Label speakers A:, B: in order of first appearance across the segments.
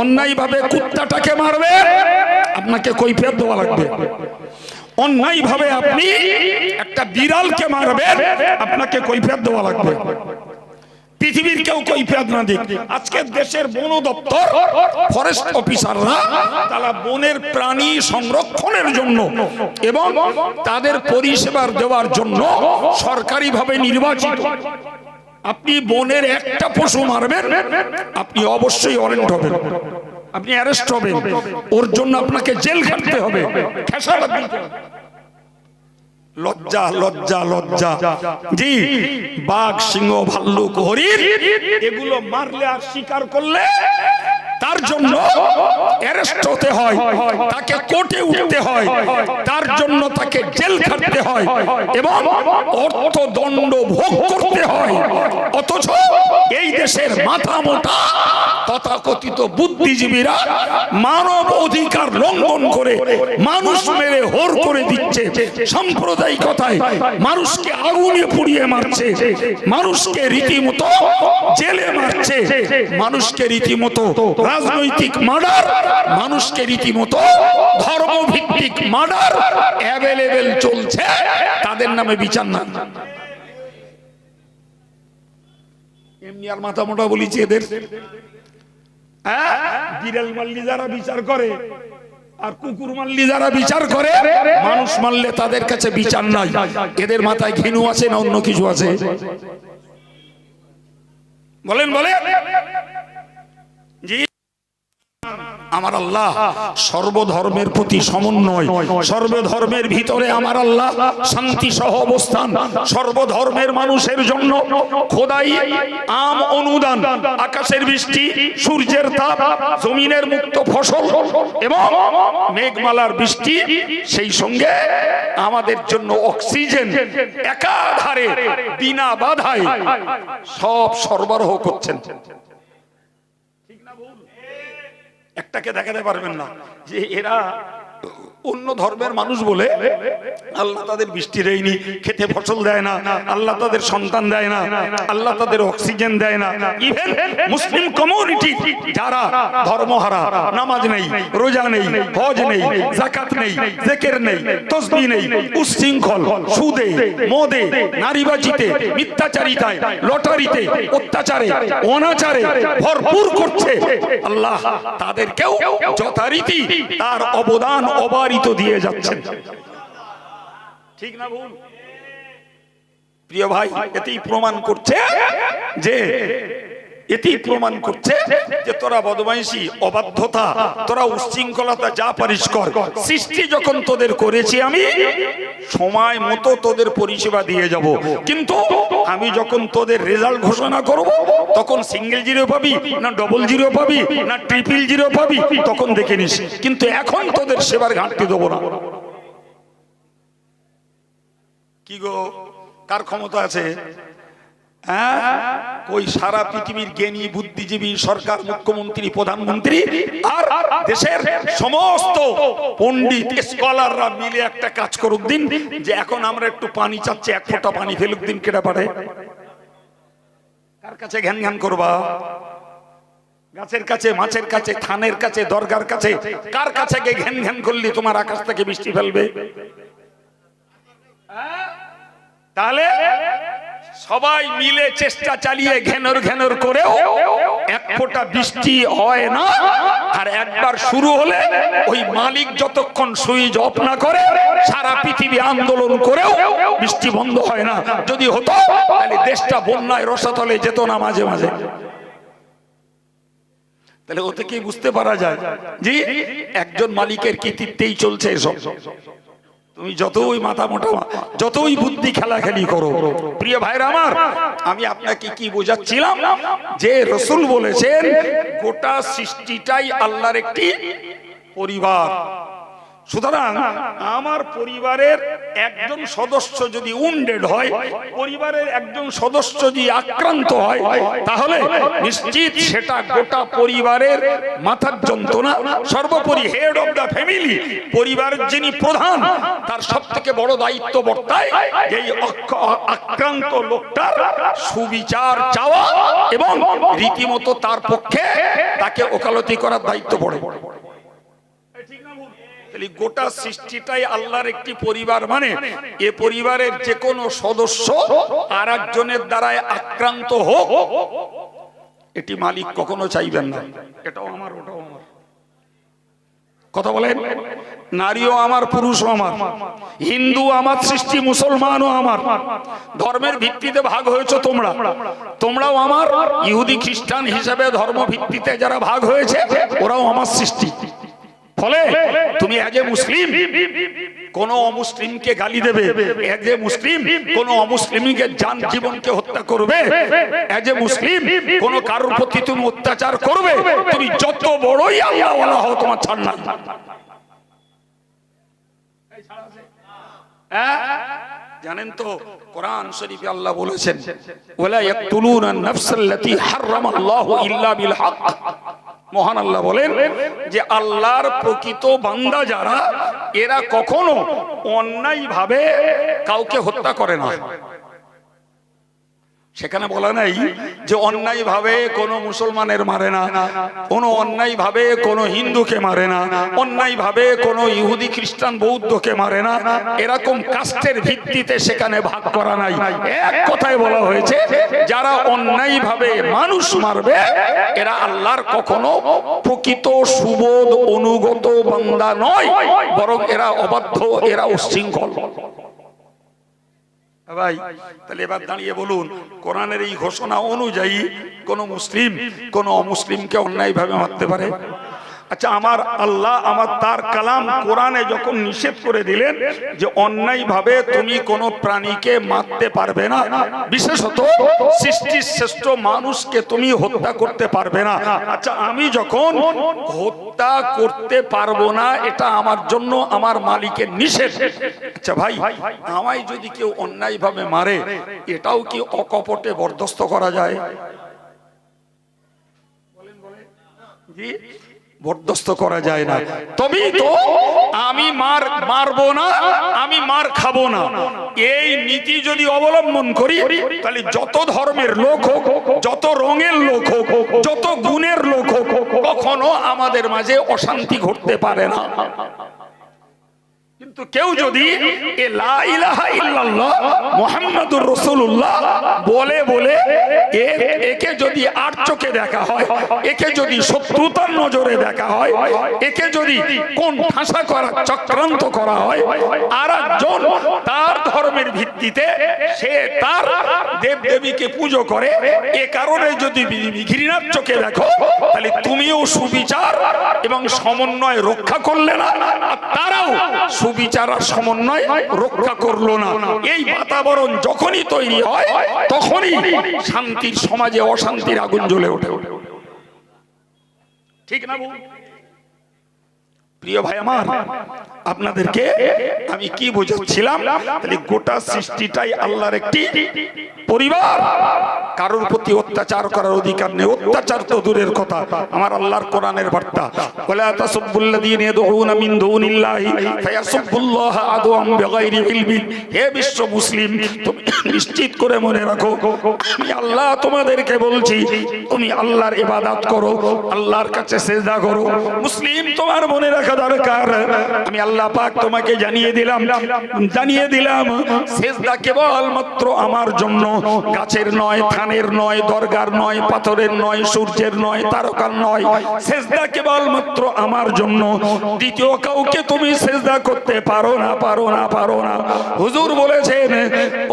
A: অন্যায় ভাবে কুত্তাটাকে মারবে, আপনাকে কৈফিয়ত দেওয়া লাগবে। অন্যায় ভাবে আপনি একটা বিড়ালকে মারবেন আপনাকে কৈফিয়ত দেওয়া লাগবে। পৃথিবীর কেউ কৈফিয়ত না দিক। আজকে দেশের বন দপ্তর ফরেস্ট অফিসাররা তারা বনের প্রাণী সংরক্ষণের জন্য এবং তাদের পরিষেবার দেওয়ার জন্য সরকারিভাবে নির্বাচিত। আপনি বনের একটা পশু মারবেন, আপনি অবশ্যই অরেন্ট হবেন। আপনি অ্যারেস্ট হবেন। ওর জন্য আপনাকে জেল খাটতে হবে লজ্জা লজ্জা লজ্জা। জি, বাঘ, সিংহ, ভাল্লুক, হরিণ, এগুলো মারলে আর করলে তার জন্য অ্যারেস্ট হতে হয়, তাকে কোর্টে উঠতে হয়, তার তাকে জেল খাটতে হয় এবং অর্থদণ্ড ভোগ করতে হয়। অথচ এই দেশের মাথা মোটা তথাকথিত বুদ্ধিজীবীরা মানব অধিকার লঙ্ঘন করে মানুষ মেরে হোর করে দিচ্ছে। সাম্প্রদায়িকতায় মানুষকে আগুনে পুড়িয়ে মারছে। মানুষকে রীতিমতো জেলে মারছে। মানুষকে রীতিমতো রাজনৈতিক মার্ডার। মানুষকে রীতিমতো ধর্মভিত্তিক মার্ডার। অ্যাভেলেবেল চলছে, তাদের নামে বিচার না। এমনি আর মাথা মোটা বলিছে এদের। হ্যাঁ বিড়াল মাল্লি যারা বিচার করে, আর কুকুর মারলি যারা বিচার করে, মানুষ মারলে তাদের কাছে বিচার নাই। এদের মাথায় ঘিনু আছে না অন্য কিছু আছে? বলেন বলেন জি আমার আল্লাহ। সর্বধর্মের প্রতি সমন্বয়, সর্বধর্মের ভিতরে আমার আল্লাহ। শান্তি সহ অবস্থান, সর্বধর্মের মানুষের জন্য খোদাই আম অনুদান, আকাশের বৃষ্টি, সূর্যের তাপ, জমিনের মুক্ত ফসল এবং মেঘমালার বৃষ্টি, সেই সঙ্গে আমাদের জন্য অক্সিজেন একাধারে বিনা বাধায় সব সরবরাহ করছেন। একটাকে দেখাতে পারবেন না যে এরা অন্য ধর্মের মানুষ বলে, আল্লাহ তাদের বৃষ্টি দেয়নি, খেতে ফসল দেয় না, আল্লাহ তাদের সন্তান দেয় না, আল্লাহ তাদের অক্সিজেন দেয় না। ইভেন মুসলিম কমিউনিটি যারা ধর্মহারা, নামাজ নেই, রোজা নেই, হজ নেই জাকাত নেই, জেকের নেই, তসবি নেই, উশৃঙ্খল, সুদে, মদে, নারীবাজিতে, মিথ্যাচারিতায়, লটারিতে, অত্যাচারে, অনাচারে ভরপুর করছে। আল্লাহ তাদেরকেও যথারীতি তার অবদান অবারিত দিয়ে যাচ্ছেন। ঠিক না ভুল? প্রিয় ভাই এতেই প্রমাণ করছে যে এতেই প্রমাণ করছে যে তোরা বদমাইশি, অবাধ্যতা, তোরা উচ্ছৃঙ্খলতা যা পারিস কর। সৃষ্টি যখন তোদের করেছি আমি, সময় মতো তোদের পরিষেবা দিয়ে যাব। কিন্তু আমি যখন তোদের রেজাল্ট ঘোষণা করব, তখন সিঙ্গেল জিরো পাবি, না ডবল জিরো পাবি, না ট্রিপল জিরো পাবি, তখন দেখে নিস। কিন্তু এখন তোদের সেবার ঘাটতি দেবো না। কি গো? কার ক্ষমতা আছে? ওই সারা পৃথিবীর জ্ঞানী, বুদ্ধিজীবী, সরকার, মুখ্যমন্ত্রী, প্রধানমন্ত্রী আর দেশের সমস্ত পণ্ডিত, স্কলাররা মিলে একটা কাজ করুক দিন, যে এখন আমরা একটু পানি চাচ্ছি, এক ফোঁটা পানি ফেলুক দিন, কেটে পারে। কার কাছে ঘ্যান ঘ্যান করবা? গাছের কাছে, মাছের কাছে, থানের কাছে, দরগার কাছে, কার কাছে গিয়ে ঘ্যান ঘ্যান করলি তোমার আকাশ থেকে বৃষ্টি ফেলবে? তাহলে সবাই মিলে চেষ্টা চালিয়ে ঘেনর ঘেনর করেও এক ফোঁটা বৃষ্টি হয় না। আর একবার শুরু হলে ওই মালিক যতক্ষণ সুইচ অফ না করে, সারা পৃথিবী আন্দোলন করেও বৃষ্টি বন্ধ হয় না। যদি হতো, তাহলে দেশটা বন্যায় রসাতলে যেত না মাঝে মাঝে। তাহলে ওতে কি বুঝতে পারা যায়? জি, একজন মালিকের কৃতিত্বেই চলছে এসব। তুমি যতই মাথা মোটা যতই বুদ্ধি খেলাখেলি করো, প্রিয় ভাইরা আমার, আমি আপনাকে কি বোঝাচ্ছিলাম? যে রসুল বলেছেন, গোটা সৃষ্টিটাই আল্লাহর একটি পরিবার। সুতরাং আমার পরিবারের একজন সদস্য যদি উন্ডেড হয়, পরিবারের একজন সদস্য যদি আক্রান্ত হয়, তাহলে নিশ্চিত সেটা গোটা পরিবারের মাথার যন্ত্রণা, সর্বোপরি হেড অফ দ্য ফ্যামিলি পরিবারের যিনি প্রধান, তার সব থেকে বড় দায়িত্ব বর্তায় এই আক্রান্ত লোকটার সুবিচার চাওয়া এবং রীতিমতো তার পক্ষে তাকে ওকালতি করার দায়িত্ব পড়ে। তাহলে গোটা সৃষ্টিটাই আল্লাহর একটি পরিবার মানে? এ পরিবারের যে কোনো সদস্য আর একজনের দ্বারায় আক্রান্ত হোক, এটি মালিক কখনো চাইবেন না। এটাও আমার, ওটাও আমার। কথা বলেন? নারীও আমার, পুরুষও আমার। হিন্দু আমার, সৃষ্টি মুসলমানও আমার। ধর্মের ভিত্তিতে ভাগ হয়েছে তোমরা। তোমরাও আমার, ইহুদি, খ্রিস্টান হিসেবে ধর্ম ভিত্তিতে যারা ভাগ হয়েছে, ওরাও আমার সৃষ্টি। ফলে তুমি এজ এ মুসলিম, কোন অমুসলিমকে গালি দেবে এজ এ মুসলিম, কোন অমুসলিমকে যান জীবনকে হত্যা করবে এজ এ মুসলিম, কোন কারোর প্রতি তুমি অত্যাচার করবে, তুমি যত বড়ই আল্লাহ ওয়ালা হও, তোমার ছাড় আছে হ্যাঁ? জানেন তো, কোরআন শরীফে আল্লাহ বলেছেন, ওয়ালা ইয়াকতুলুনা নাফসাল্লাতী হারামাল্লাহু ইল্লা বিল হক। মহান আল্লাহ বলেন যে আল্লাহর প্রকৃত বান্দা যারা, এরা কখনো অন্যায়ভাবে কাউকে হত্যা করে না। সেখানে বলা নাই যে অন্যায় ভাবে কোনো মুসলমানের মারে না, কোনো অন্যায় ভাবে কোনো হিন্দুকে মারে না অন্যায় ভাবে কোনো ইহুদি, খ্রিস্টান, বৌদ্ধকে মারে না, এরকম কাস্টের ভিত্তিতে সেখানে ভাগ করা নাই। এক কথায় বলা হয়েছে, যারা অন্যায় ভাবে মানুষ মারবে, এরা আল্লাহর কখনো প্রকৃত সুবোধ, অনুগত বান্দা নয়, বরং এরা অবাধ্য, এরা উশৃঙ্খল। ভাই, তাহলে এবার দাঁড়িয়ে বলুন, কোরআনের এই ঘোষণা অনুযায়ী কোন মুসলিম কোন অমুসলিমকে অন্যায়ভাবে মারতে পারে? আচ্ছা আমার আল্লাহ আমার তার কালাম কোরআনে যখন নিষেধ করে দিলেন যে অন্যায়ভাবে তুমি কোন প্রাণীকে মারতে পারবে না, বিশেষত সৃষ্টির শ্রেষ্ঠ মানুষকে তুমি হত্যা করতে পারবে না। আচ্ছা আমি যখন হত্যা করতে পারব না, এটা আমার জন্য আমার মালিকের নিষেধ। আচ্ছা ভাই, আমায় যদি কেউ অন্যায়ভাবে মারে, এটাও কি অকপটে বরদস্ত করা যায়? জি? বরদস্ত করা যায় না। তবেই তো আমি মার মারবো না আমি মার খাব না। এই নীতি যদি অবলম্বন করি তাহলে যত ধর্মের লোক হোক যত রঙের লোক হোক যত গুণের লোক হোক কখনো আমাদের মাঝে অশান্তি ঘটতে পারে না। কিন্তু কেউ যদি এ লা ইলাহা ইল্লাল্লাহ মুহাম্মাদুর রাসূলুল্লাহ বলে বলে একে যদি আট চোখে দেখা হয়, একে যদি শত্রুতার নজরে দেখা হয়, একে যদি কোন ঠাসা করা, চক্রান্ত করা হয় আর একজন তার ধর্মের ভিত্তিতে সে তার দেব দেবীকে পুজো করে, এ কারণে যদি ঘৃণার চোখে দেখো, তাহলে তুমিও সুবিচার এবং সমন্বয় রক্ষা করলে না তারাও সুবিচার আর সমন্বয় রক্ষা করল না। এই বাতাবরণ যখনই তৈরি হয়, তখনই শান্তির সমাজে অশান্তির আগুন জ্বলে ওঠে ঠিক না? প্রিয় ভাই আমার আপনাদেরকে আমি কি বোঝাচ্ছিলাম? তাহলে গোটা সৃষ্টিটাই আল্লাহর একটি পরিবার। কারোর প্রতি অত্যাচার করার অধিকার নেই। অত্যাচার তো দূরের কথা। আমার আল্লাহর কোরআনের বার্তা। মিন দুনিল্লাহি ফায়াসুবুল্লাহ বিগাইরি হে বিশ্ব মুসলিম, তুমি নিশ্চিত করে মনে রাখো, আমি আল্লাহ তোমাদেরকে বলছি, তুমি আল্লাহর ইবাদত করো, আল্লাহর কাছে সেজদা করো। মুসলিম, তোমার মনে রাখা দরকার। আমি আল্লাহ পাক তোমাকে জানিয়ে দিলাম। জানিয়ে দিলাম, সেজদা কেবল মাত্র আমার জন্য। গাছের নয়, থানের নয়, দরগার নয়, পাথরের নয়, সূর্যের নয়, তারকার নয়, সেজদা কেবল মাত্র আমার জন্য। দ্বিতীয় কাউকে তুমি সেজদা করতে পারো না পারো না পারো না। হুজুর বলেছেন,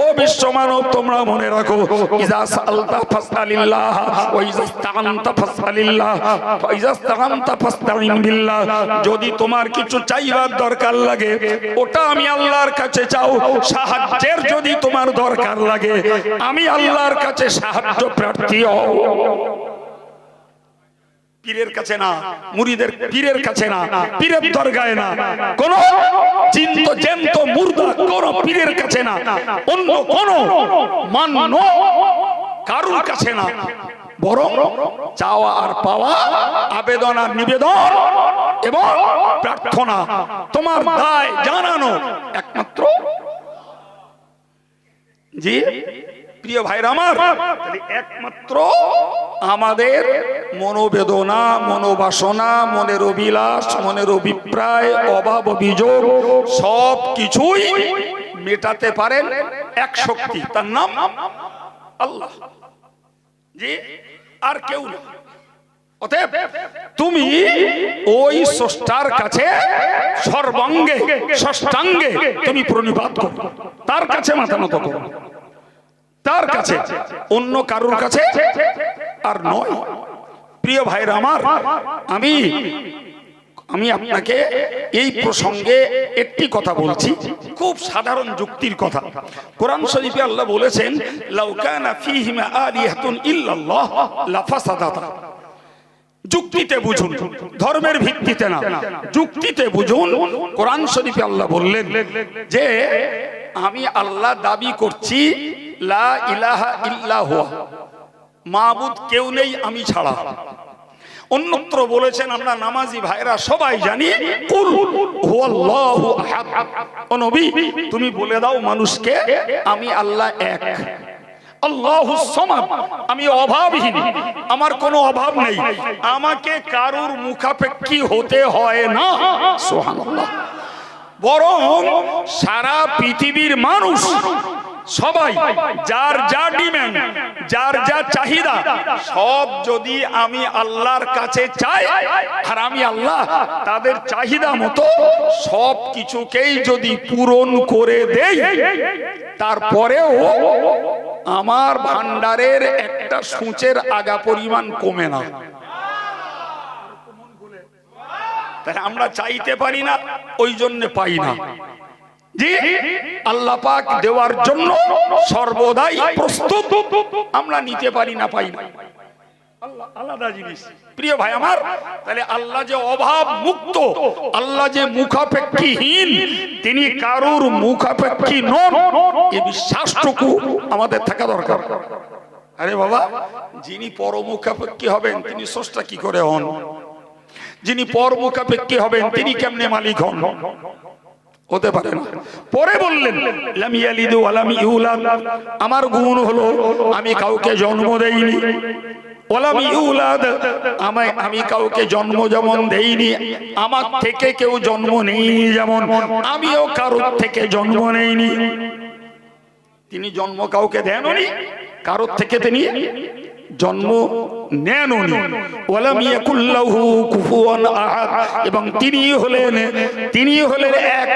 A: ও বিশ্ব মানব, তোমরা মনে রাখো, ইজা সালতা ফাসআলিল্লাহ, ওয়া ইজা ইসতাআনতা ফাসআলিল্লাহ, ওয়া ইজা ইসতাআনতা ফাসতাইন বিল্লাহ। যদি তোমার কিছু চাইবার দরকার লাগে, ওটা আমি আল্লাহর কাছে চাও, সাহায্যের যদি তোমার দরকার লাগে, আমি আল্লাহর কাছে সাহায্য প্রার্থী হও। পীরের কাছে না মুড়িদের পীরের কাছে না, পীরের দরগায় না। কোন চিন্ত জ্যান্ত মুর্দা, কোন পীরের কাছে না। অন্য কোন মান্য কারুর কাছে না। বরং চাওয়া আর পাওয়া, আবেদন আর নিবেদন এবং প্রার্থনা। তোমার দায় জানানো একমাত্র জি প্রিয় ভাইরা আমার একমাত্র আমাদের মনোবেদনা, মনোবাসনা, মনের অভিলাষ, মনের অভিপ্রায়, অভাব, অভিযোগ, সব কিছুই মেটাতে পারেন এক শক্তি। তার নাম আল্লাহ। জি আর কেউ না। অতএব তুমি ওই স্রষ্টার কাছে সর্বাঙ্গে ষষ্ঠাঙ্গে তুমি প্রণিপাত করো। তার কাছে মাথা নত করো। তার কাছে অন্য কারুর কাছে আর নয়। প্রিয় ভাইরা আমার আমি আমি আপনাকে এই প্রসঙ্গে একটি কথা বলছি। খুব সাধারণ যুক্তির কথা। কোরআন শরীফে আল্লাহ বলেছেন লাউকানা ফীহিমা আলিহাতুন ইল্লাল্লাহ লাফাসাদাতা। যুক্তিতে বুঝুন, ধর্মের ভিত্তিতে না। যুক্তিতে বুঝুন, কোরআন শরীফে আল্লাহ বললেন যে, আমি আল্লাহ দাবি করছি, লা ইলাহা ইল্লাহ, মাবুদ কেউ নেই, আমি ছাড়া। অন্যত্র বলেছেন আমরা নামাজি ভাইরা সবাই জানি তুমি বলে দাও মানুষকে, আমি আল্লাহ এক। আমি অভাবহীন। আমার কোনো অভাব নেই। আমাকে কারুর মুখাপেক্ষী হতে হয় না। সুবহানাল্লাহ। বরং সারা পৃথিবীর মানুষ সবাই, যার যা ডিম্যান্ড যার যা চাহিদা, সব যদি আমি আল্লাহর কাছে চাই, আর আমি আল্লাহ তাদের চাহিদা মতো সব কিছুকেই যদি পূরণ করে দেই, তারপরেও আমার ভান্ডারের একটা সূচের আগা পরিমাণ কমে না। তাই আমরা চাইতে পারি না, ওই জন্য পাই না। জি আল্লাহ পাক দেওয়ার জন্য সর্বদাই প্রস্তুত, আমরা নিতে পারি না, পাই না। তিনি কারুর মুখাপেক্ষী নন এই বিশ্বাসটুকু আমাদের থাকা দরকার। আরে বাবা, যিনি পর পরমুখাপেক্ষী হবেন, তিনি স্রষ্টা কি করে হন? যিনি পর পরমুখাপেক্ষী হবেন, তিনি কেমনে মালিক হন? হতে পারে না। পরে বললেন আমার গুণ হলো, আমি কাউকে জন্ম দেইনি। আমায়, আমি কাউকে জন্ম যেমন দেইনি, আমার থেকে কেউ জন্ম নেইনি যেমন, আমিও কারোর থেকে জন্ম নেইনি। তিনি জন্ম কাউকে দেননি, কারোর থেকে তিনি জন্ম নেননি। ওয়ালাম ইয়াকুল্লাহু কুফুয়ান আহাদ। এবং তিনি হলেন তিনি হলেন এক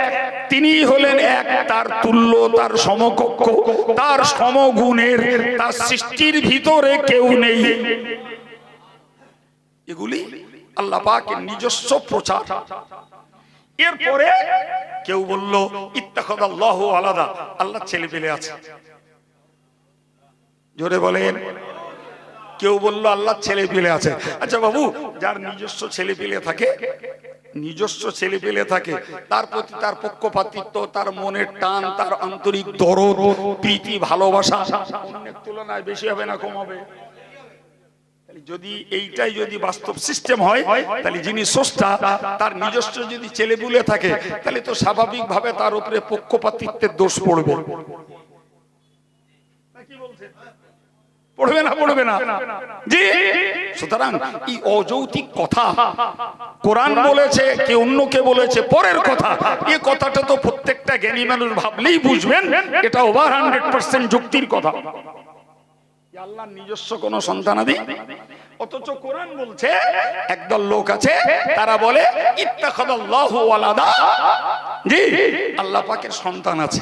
A: তিনি হলেন এক তার তুল্য তার সমকক্ষ। তার সমগুণের তার সৃষ্টির ভিতরে কেউ নেই। এগুলি আল্লাহ পাকের নিজস্ব প্রচার। এরপরে কেউ বলল ইত্তাখাদাল্লাহু আলাদা। আল্লাহ ছেলে পেলে আছে। জোরে বলেন কেউ বলল, আল্লাহ ছেলে পেলে আছে। আচ্ছা বাবু, যার নিজস্ব ছেলে পেলে থাকে, নিজস্ব ছেলে পেলে থাকে, তার প্রতি তার পক্ষপাতিত্ব, তার মনের টান, তার আন্তরিক দরদ, প্রীতি, ভালোবাসা, অন্যের তুলনায় বেশি হবে না, কম হবে? যদি এইটাই যদি বাস্তব সিস্টেম হয়, তাহলে যিনি স্রষ্টা, তার নিজস্ব যদি ছেলে পুলে থাকে, তাহলে তো স্বাভাবিকভাবে তার উপরে পক্ষপাতিত্বের দোষ পড়বে। পড়বে না পড়বে না। জি। সুতরাং এই অযৌতিক কথা কোরআন বলেছে কে অন্যকে বলেছে পরের কথা। এই কথাটা তো প্রত্যেকটা জ্ঞানী মানুষ ভাবলেই বুঝবেন এটা ওভার হান্ড্রেড পার্সেন্ট যুক্তির কথা। আল্লাহ নিজস্ব কোন সন্তানাদি অথচ কোরআন বলছে একদল লোক আছে তারা বলে ইত্তাখাদাল্লাহু ওয়ালাদা। জি আল্লাহ পাকের সন্তান আছে।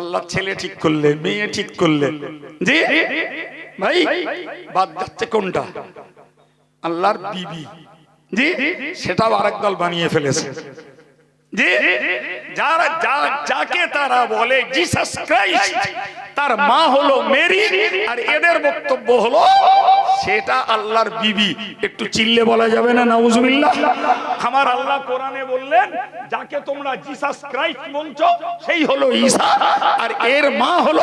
A: আল্লাহ ছেলে ঠিক করলে, মেয়ে ঠিক করলে। জি? ভাই, বাদ যাচ্ছে কোনটা? আল্লাহর বিবি। জি? সেটাও আরেক দল বানিয়ে ফেলেছে। জি যারা যা- যাকে তারা বলে জিসাস ক্রাইস্ট তার মা হলো মেরি, আর এদের বক্তব্য হলো সেটা আল্লাহর বিবি। একটু চিল্লে বলা যাবে না, নাউজুবিল্লাহ? আমার আল্লাহ কোরআনে বললেন, যাকে তোমরা জিসাস ক্রাইস্ট বলছো, সেই হলো ঈসা, আর এর মা হলো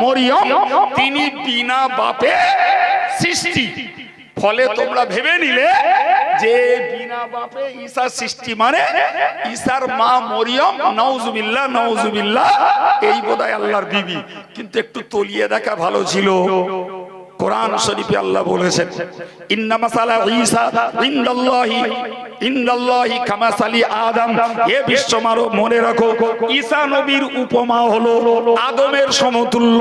A: মরিয়ম, তিনি বিনা বাপে সৃষ্টি। ফলে তোমরা ভেবে নিলে যে বিনা বাপে ঈশার সৃষ্টি মানে ঈশার মা মরিয়ম নওজুবিল্লাহ নওজুবিল্লাহ এই বোধহয় আল্লাহর বিবি। কিন্তু একটু তলিয়ে দেখা ভালো ছিল। কোরআন শরীফে আল্লাহ বলেছেন, ইন্না মাসালা ঈসা ইনদাল্লাহি ইনদাল্লাহি কামাসালি আদম। এ বিশ্ব মারো মনে রাখো, ঈসা নবীর উপমা হলো আদমের সমতুল্য,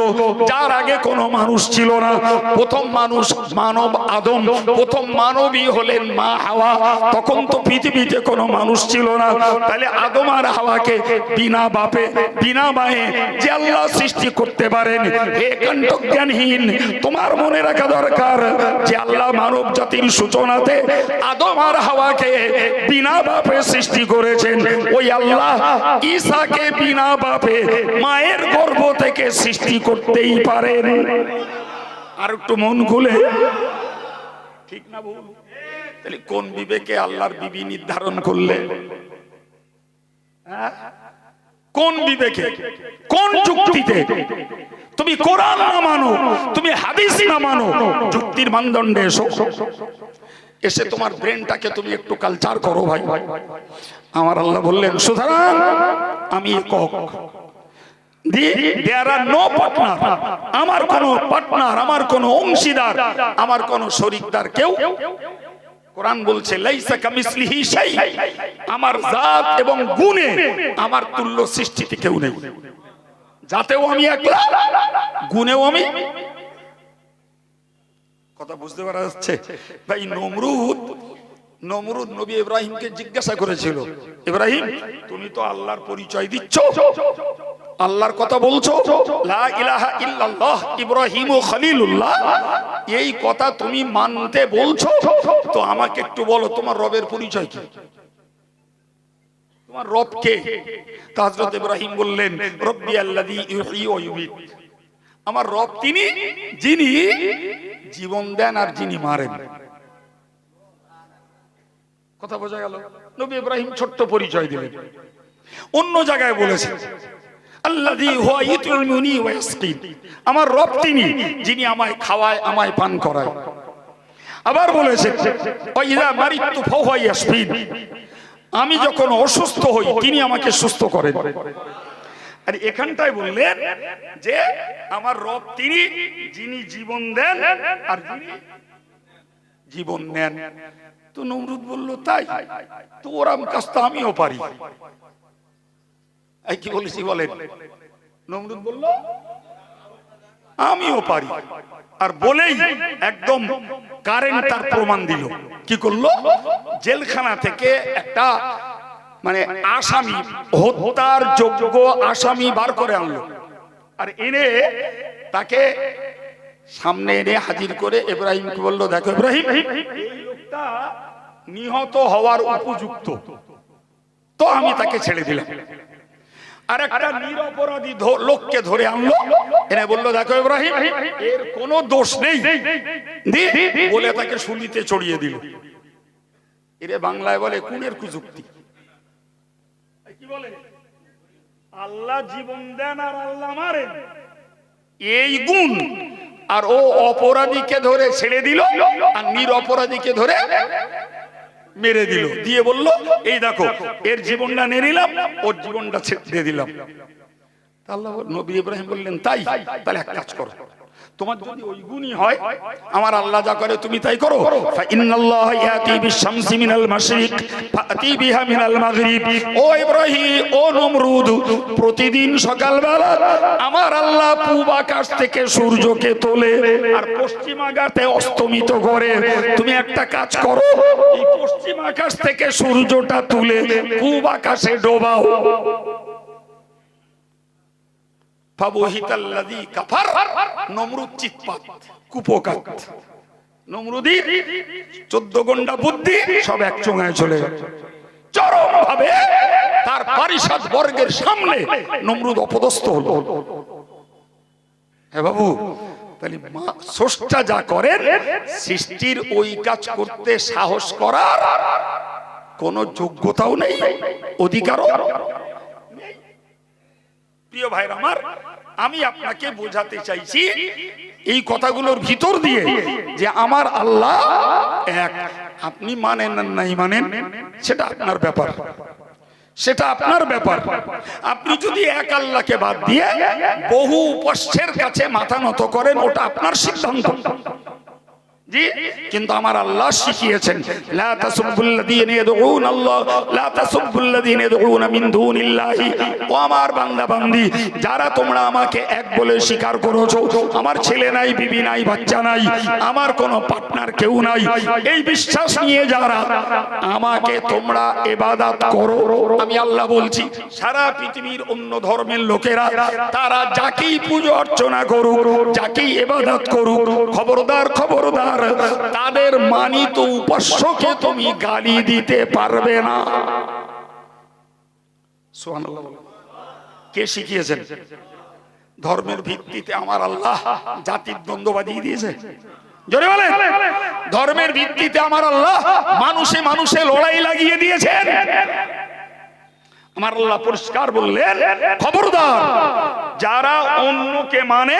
A: যার আগে কোনো মানুষ ছিল না। প্রথম মানুষ মানব আদম, প্রথম মানবী হলেন মা হাওয়া। তখন তো পৃথিবীতে কোনো মানুষ ছিল না। তাহলে আদম আর হাওয়াকে বিনা বাপে, বিনা মায়ে যে আল্লাহ সৃষ্টি করতে পারেন। হে কণ্ঠজ্ঞানহীন, তোমার মনে রাখা দরকার যে আল্লাহ মানব জাতির সূচনাতে আদম আর হাওয়াকে বিনা বাপে সৃষ্টি করেছেন। ওই আল্লাহ ঈসাকে বিনা বাপে মায়ের গর্ভ থেকে সৃষ্টি করতেই পারেন। আর একটু মন খুলে। ঠিক না ভুল? তাহলে কোন বিবেকে আল্লাহর বিবি নির্ধারণ করলে? হ্যাঁ? কোন বিবেকে? কোন যুক্তিতে? তুমি কোরআন না মানো, তুমি হাদিস না মানো, যুক্তির মানদণ্ডে এসো। এসে তোমার ব্রেনটাকে তুমি একটু কালচার করো ভাই। ভাই আমার আল্লাহ বললেন, সুতরাং আমি পার্টনার আমার কোনো পার্টনার আমার কোনো অংশীদার, আমার কোন শরিকদার কেউ কোরআন বলছে আমার জাত এবং গুণে আমার তুল্য সৃষ্টিতে কেউ নেই। যাতেও আমি একলা গুণেও আমি কথা বুঝতে পারা যাচ্ছে? ভাই নমরুদ নমরুদ নবী ইব্রাহিমকে জিজ্ঞাসা করেছিল। ইব্রাহিম তুমি তো আল্লাহর পরিচয় দিচ্ছ। আল্লাহর কথা বলছো। লা ইলাহা ইল্লাল্লাহ ইব্রাহিম ও খলিলুল্লাহ। এই কথা তুমি মানতে বলছো। তো আমাকে একটু বলো তোমার রবের পরিচয় কি? তোমার রব কে হযরত ইব্রাহিম বললেন, রব্বি আল্লাযী ইউহয়ী ওয়া ইউমীত। আমার রব তিনি, যিনি জীবন দেন আর যিনি মারেন। কথা বোঝা গেল? নবী ইব্রাহিম ছোট্ট পরিচয় দিলেন। অন্য জায়গায় বলেছেন ওয়া আমার রব তিনি, যিনি আমায় খাওয়ায়, আমায় পান করায়। আবার বলেছেন আমি যখন অসুস্থ হই, তিনি আমাকে সুস্থ করেন আর এখানটায় বললেন যে আমার রব তিনি, যিনি জীবন দেন আর জীবন নেন। তো নমরুদ বলল, তাই? তো ওরাম কাজটা আমিও পারি। কি বলেছি বলেন? নমরুদ বলল আমিও পারি। আর বলেই একদম কারেন্ট তার প্রমাণ দিল। কি করল? জেলখানা থেকে একটা মানে আসামি, হত্যার যোগ্য আসামি বার করে আনলো। আর এনে তাকে সামনে এনে হাজির করে ইব্রাহিমকে বলল, দেখো ইব্রাহিম নিহত হওয়ার উপযুক্ত। তো আমি তাকে ছেড়ে দিলাম। আর একটা নিরপরাধী লোককে ধরে আনলো। এনে বলল দেখো ইব্রাহিম এর কোনো দোষ নেই। বলে তাকে শুলিতে চড়িয়ে দিল। এরে বাংলায় বলে কুনের কুযুক্তি। কি বলে? আল্লাহ জীবন দেন আর আল্লাহ মারেন। এই গুণ আর ও অপরাধীকে ধরে ছেড়ে দিল আর নিরপরাধীকে ধরে মেরে দিল। দিয়ে বলল, এই দেখো, এর জীবনটা নিয়ে নিলাম, ওর জীবনটা ছেড়ে দিলাম। আল্লাহ নবী ইব্রাহিম বললেন, তাই, তাহলে এক কাজ করো। তোমার যদি ওই গুণই হয়, আমার আল্লাহ যা করে তুমি তাই করো। ইন্নাল্লাহ ইয়াতি বিশ-শামসি মিনাল মাশরিক, ফাতি বিহা মিনাল মাগরিব। ও ইব্রাহিম, ও নমরুদ, প্রতিদিন সকালবেলা আমার আল্লাহ পূব আকাশ থেকে সূর্যকে তোলে আর পশ্চিম আকাশে অস্তমিত করে। তুমি একটা কাজ করো, এই পশ্চিম আকাশ থেকে সূর্যটা তুলে পূব আকাশে ডোবাও। বুদ্ধি, সব এক চলে চরম ভাবে তার পারিষদ বর্গের সামনে নমরুদ অপদস্থ হলো। হ্যাঁ বাবু, তাহলে মা যা করেন, সৃষ্টির ওই কাজ করতে সাহস করার কোন যোগ্যতাও নেই, অধিকারও। প্রিয় ভাইর আমার, আমি আপনাকে বোঝাতে চাইছি এই কথাগুলোর ভিতর দিয়ে যে আমার আল্লাহ এক। আপনি মানেন নাই মানেন, সেটা আপনার ব্যাপার। সেটা আপনার ব্যাপার। আপনি যদি এক আল্লাহকে বাদ দিয়ে বহু উপাস্যের কাছে মাথা নত করেন, ওটা আপনার সিদ্ধান্ত। কিন্তু আমার আল্লাহ শিখিয়েছেন, লা তাসুবুল্লাযীনা ইয়াদউন আল্লাহ, লা তাসুবুল্লাযীনা ইয়াদউন মিন দুনিল্লাহি। ও আমার বান্দা বান্দি যারা তোমরা আমাকে এক বলে স্বীকার আমার ছেলে নাই, বিবি নাই, বাচ্চা নাই, আমার পার্টনার কেউ নাই, এই বিশ্বাস নিয়ে যারা আমাকে তোমরা ইবাদত করো, আমি আল্লাহ বলছি, সারা পৃথিবীর অন্য ধর্মের লোকেরা, তারা যাকেই পুজো অর্চনা করুক, যাকেই ইবাদত করুক, খবরদার খবরদার তাদের মানিত উপাস্যকে তুমি গালি দিতে পারবে না। কে শিখিয়েছেন? ধর্মের ভিত্তিতে আমার আল্লাহ জাতির দ্বন্দ্ব বাজিয়ে দিয়েছে। জোরে বলেন ধর্মের ভিত্তিতে আমার আল্লাহ মানুষে মানুষে লড়াই লাগিয়ে দিয়েছেন। আমার আল্লাহ পরিষ্কার বললেন, খবরদার, যারা অন্যকে মানে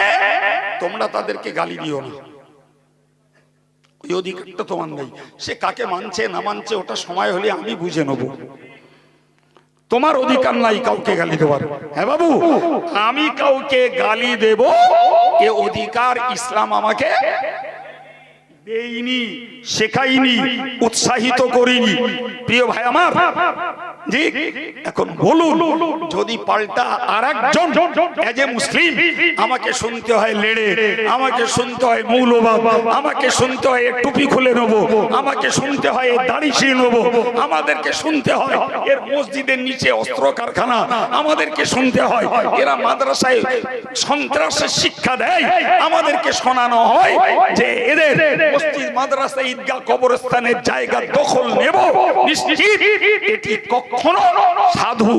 A: তোমরা তাদেরকে গালি দিও না। ওই অধিকারটা তোমার নেই। সে কাকে মানছে, না মানছে, ওটা সময় হলে আমি বুঝে নেব। তোমার অধিকার নাই কাউকে গালি দেওয়ার। হ্যাঁ বাবু? আমি কাউকে গালি দেব, এ অধিকার ইসলাম আমাকে দেইনি শেখাইনি উৎসাহিত করিনি প্রিয় ভাই আমার জি এখন বলুন যদি পাল্টা আর একজন এজ এ মুসলিম আমাকে শুনতে হয় লেড়ে আমাকে শুনতে হয় মৌলবাদ আমাকে শুনতে হয় টুপি খুলে নেব আমাকে শুনতে হয় দাড়ি ছিঁড়ে নেব আমাদেরকে শুনতে হয় এর মসজিদের নিচে অস্ত্র কারখানা আমাদেরকে শুনতে হয় এরা মাদ্রাসায় সন্ত্রাসের শিক্ষা দেয় আমাদেরকে শোনানো হয় যে এদের মসজিদ মাদ্রাসা ঈদগাহ কবরস্থানের জায়গা দখল নেব। নিশ্চিত। এটি কখনো সাধু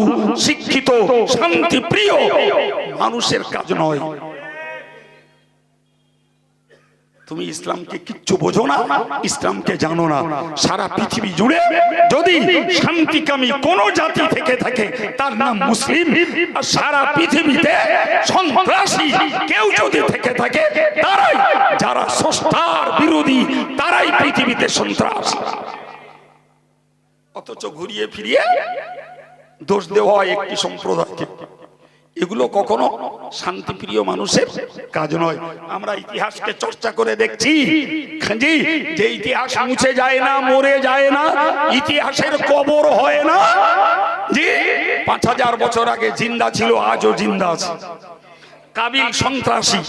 A: শিক্ষিত শান্তিপ্রিয় মানুষের কাজ নয়। তুমি ইসলামকে কিচ্ছু বোঝো না, ইসলামকে জানো না। সারা পৃথিবী জুড়ে যদি শান্তিকামী কোন জাতি থেকে থাকে, তার নাম মুসলিম। সারা পৃথিবীতে সন্ত্রাসী কেউ যদি থেকে থাকে, তারাই যারা সস্তার বিরোধী, তারাই পৃথিবীতে সন্ত্রাস। অথচ ঘুরিয়ে ফিরিয়ে দোষ দেওয়া হয় একটি সম্প্রদায়কে। এগুলো কখনো শান্তিপ্রিয় মানুষের কাজ নয়। আমরা ইতিহাসকে চর্চা করে দেখছি যে ইতিহাস মুছে যায় না, মরে যায় না, ইতিহাসের কবর হয় না। জি, পাঁচ হাজার বছর আগে জিন্দা ছিল, আজও জিন্দা আছে। কাবিল সন্ত্রাসী,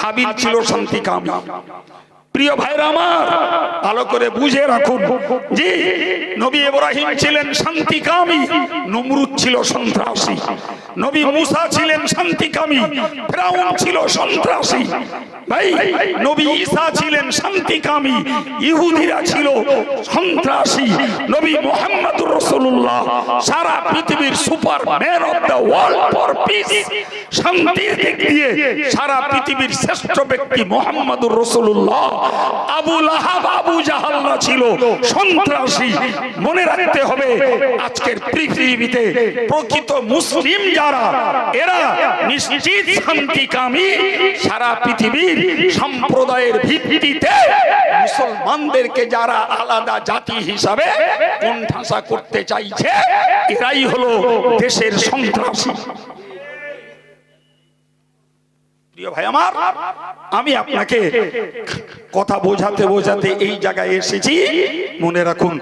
A: হাবিল ছিল শান্তিকামী প্রিয় ভাইরা আমার, ভালো করে বুঝে রাখুন। জি, নবী ইব্রাহিম ছিলেন শান্তিকামী নমরুদ ছিল সন্ত্রাসী। নবী মুসা ছিলেন শান্তিকামী ফেরাউন ছিল সন্ত্রাসী। ভাই নবী ঈসা ছিলেন শান্তিকামী। ইহুদিরা ছিল সন্ত্রাসী। নবী মুহাম্মদুর রাসূলুল্লাহ। সারা পৃথিবীর super man of the world for peace. শান্তির দিক দিয়ে সারা পৃথিবীর শ্রেষ্ঠ ব্যক্তি মুহাম্মদুর রাসূলুল্লাহ। আবু লাহাব আবু জাহালরা ছিল সন্ত্রাসী। মনে রাখতে হবে আজকের পৃথিবীতে প্রকৃত মুসলিম যারা এরা নিশ্চিত শান্তিকামী সারা পৃথিবীর সম্প্রদায়ের ভিত্তিতে মুসলমানদেরকে যারা আলাদা জাতি হিসাবে কোণঠাসা করতে চাইছে, এরাই হলো দেশের সন্ত্রাসী। আমি আপনাকে কথা বোঝাতে বোঝাতে এই জায়গায় এসেছি। মনে রাখুন